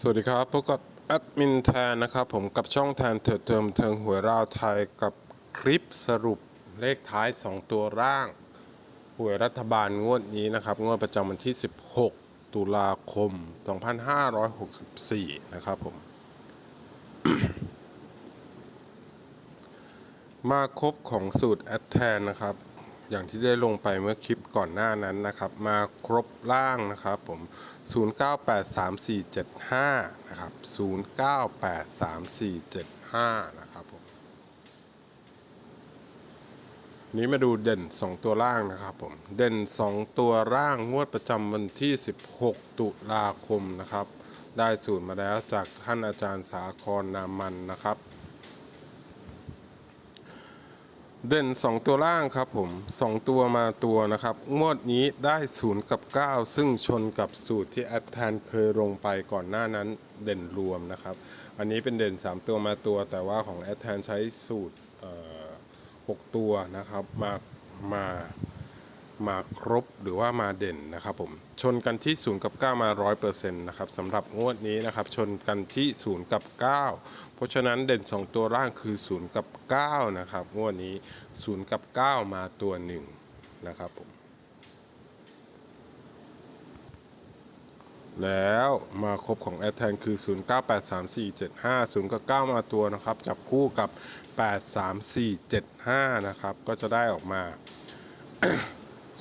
สวัสดีครับพบกับแอดมินแทนนะครับผมกับช่องแทนเถิดเทิมเทิงหวราวไทยกับคลิปสรุปเลขท้าย 2 ตัวร่างหวยรัฐบาลงวดนี้นะครับ งวดประจำวันที่ 16 ตุลาคม 2564 นะครับผม มาครบของสูตรแอดแทนนะครับ อย่างที่ได้ลงไปเมื่อคลิปก่อนหน้านั้นนะครับ มาครบล่างนะครับผม 0983475นะครับ 09834475นะครับผม นี้มาดูเด่น 2 ตัวล่างนะครับผม เด่น 2 ตัวล่างงวดประจำวันที่ 16 ตุลาคมนะครับ ได้สูตรมาแล้วจากท่านอาจารย์สาครนามันนะครับ เด่น 2 ตัวล่างครับผม 2 ตัวมาตัวนะครับ งวดนี้ได้ 0 กับ 9 ซึ่งชนกับสูตรที่แอดแทนเคยลงไปก่อนหน้านั้นเด่นรวมนะครับ อันนี้เป็นเด่น 3 ตัวมาตัว แต่ว่าของแอดแทนใช้สูตรเอ่อ6ตัวนะครับมามา มาครบหรือว่ามาเด่นนะครับผมชนกันที่0กับ9มา100%นะครับสำหรับงวดนี้นะครับชนกันที่0กับ 9 เพราะฉะนั้นเด่น 2 ตัวล่างคือ0กับ9นะครับงวดนี้0กับ 9 มาตัวหนึ่งนะครับผมแล้วมาครบของแอดแทนคือ 09834475 0กับ9มาตัวนะครับ จับคู่กับ 83475 นะครับ ก็จะได้ออกมา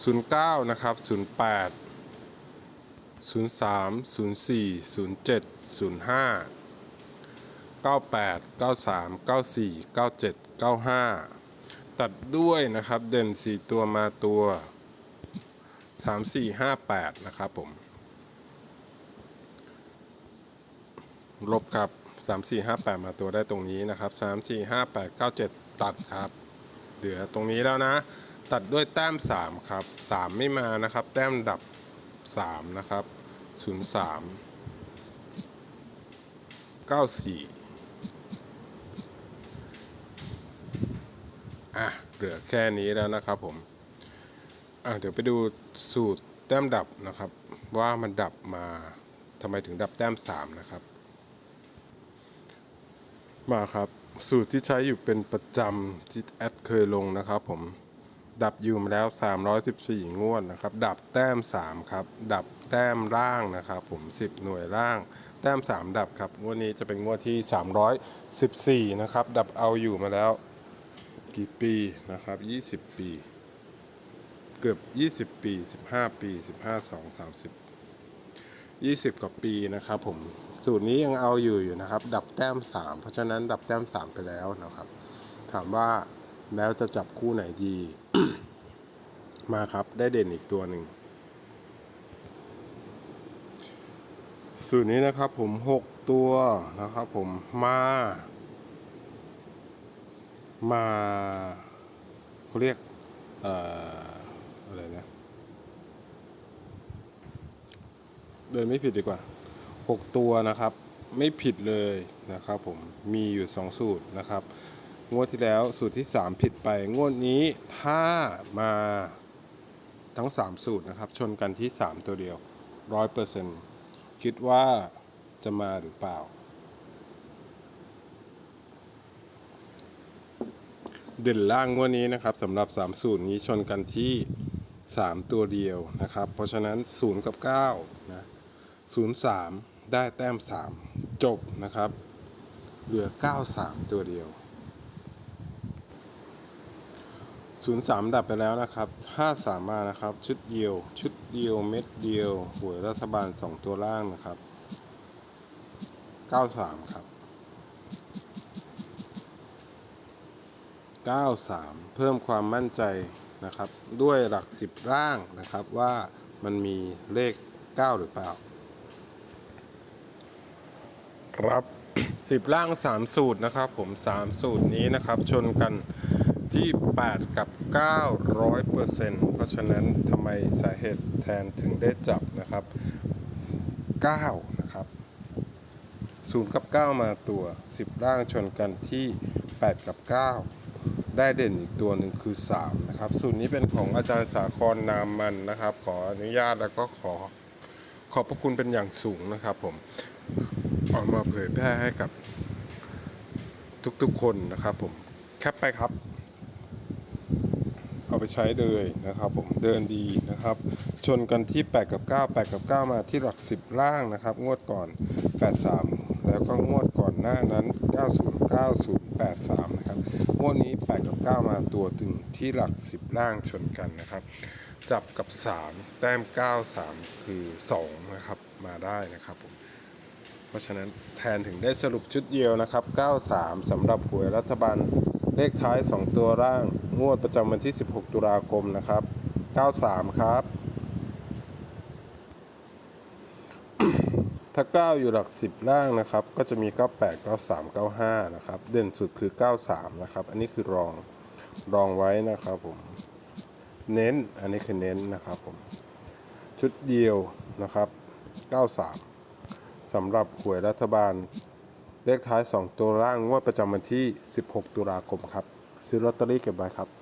09 นะครับ 08 03 04 07 05 98 93 94 97 95 ตัดด้วยนะครับเด่น 4 ตัวมาตัว 3 4 5 8 นะครับผม ลบครับ 3 4 5 8 มาตัวได้ตรงนี้นะครับ 3 4 5 8 9 7 ตัดครับ เหลือตรงนี้แล้วนะ ตัดด้วยแต้ม 3 ครับ 3 ไม่มานะครับ แต้มดับ 3 นะครับ 0 3 9 4 อะ เหลือแค่นี้แล้วนะครับผม อะ เดี๋ยวไปดูสูตรแต้มดับนะครับ ว่ามันดับมาทำไมถึงดับแต้ม 3 นะครับ มาครับ สูตรที่ใช้อยู่เป็นประจำที่แอดเคยลงนะครับผม ดับอยู่มาแล้ว 314 งวดนะครับ ดับแต้ม 3 ครับ ดับแต้มล่างนะครับ ผม 10 หน่วยล่าง แต้ม 3 ดับครับ งวดนี้จะเป็นงวดที่ 314 นะครับ ดับเอาอยู่มาแล้ว กี่ปีนะครับ 20 ปี เกือบ 20 ปี 15 ปี 15 2 30 20 กว่าปีนะครับผมสูตรนี้ยังเอาอยู่อยู่นะครับ ดับแต้ม 3 เพราะฉะนั้นดับแต้ม 3 ไปแล้วนะครับ ถามว่า แล้วจะจับคู่ไหนดี มาครับได้เด่นอีกตัวหนึ่ง สูตรนี้นะครับผม 6 ตัวนะครับผมมา มาเขาเรียกเอ่ออะไรนะ เดินไม่ผิดดีกว่า 6 ตัวนะครับ ไม่ผิดเลยนะครับผมมีอยู่ 2 สูตรนะครับ งวดที่แล้วสูตรที่ 3 ผิดไป งวดนี้ถ้ามาทั้ง 3 สูตรนะครับ ชนกันที่ 3 ตัวเดียว 100%คิดว่าจะมาหรือเปล่า เด่นล่างงวดนี้นะครับสำหรับ 3 สูตรนี้ชนกันที่ 3 ตัวเดียวนะครับ เพราะฉะนั้น 0 กับ9นะ0 3 ได้แต้ม 3 จบนะครับ เหลือ 9 3 ตัวเดียว 0 3 ดับไปแล้วนะครับ5 3มานะครับ ชุดเดียว ชุดเดียว เม็ดเดียวหวยรัฐบาล 2 ตัวล่างนะครับ 9 3 ครับ 93 เพิ่มความมั่นใจนะครับ ด้วยหลัก 10 ร่างนะครับว่ามันมีเลข 9 หรือเปล่า ครับ 10 ร่าง 3 สูตรนะครับ ผม 3 สูตรนี้นะครับ ชนกัน ที่ 8 กับ9ร้อยเปอร์เซ็นต์เพราะฉะนั้นทำไมสาเหตุแทนถึงได้จับนะครับ 9 นะครับ 0 กับ 9 มาตัว 10ร่างชนกันที่ 8 กับ 9 ได้เด่นอีกตัวหนึ่งคือ 3 นะครับ สูตรนี้เป็นของอาจารย์สาครนามมันนะครับ ขออนุญาตแล้วก็ขอขอบพระคุณเป็นอย่างสูงนะครับผมออกมาเผยแพร่ให้กับทุกๆคนนะครับผมแคปไปครับ เอาไปใช้เลยนะครับ ผมเดินดีนะครับ ชนกันที่ 8 กับ 9 8 กับ 9 มาที่หลัก 10 ล่างนะครับ งวดก่อน 83 แล้วก็งวดก่อนหน้านั้น 90 90 83 นะครับ งวดนี้ 8 กับ 9 มาตัวถึงที่หลัก 10 ล่างชนกันนะครับ จับกับ 3 แต้ม 93 คือ 2 นะครับ มาได้นะครับผมเพราะฉะนั้นแทนถึงได้สรุปชุดเดียวนะครับ 93สำหรับหวยรัฐบาล เลขท้าย 2 ตัวร่าง งวดประจำวันที่ 16 ตุลาคมนะครับ 93 ครับ ถ้า 9 อยู่หลัก 10 ล่างนะครับ ก็จะมี 98 93 95 นะครับ เด่นสุดคือ 93 นะครับ อันนี้คือรอง รองไว้นะครับผม เน้น อันนี้คือเน้นนะครับผม ชุดเดียวนะครับ 93 สำหรับหวยรัฐบาล เลขท้าย 2 ตัวล่างงวดประจำวันที่ 16 ตุลาคมครับ ซื้อลอตเตอรี่เก็บไว้ครับ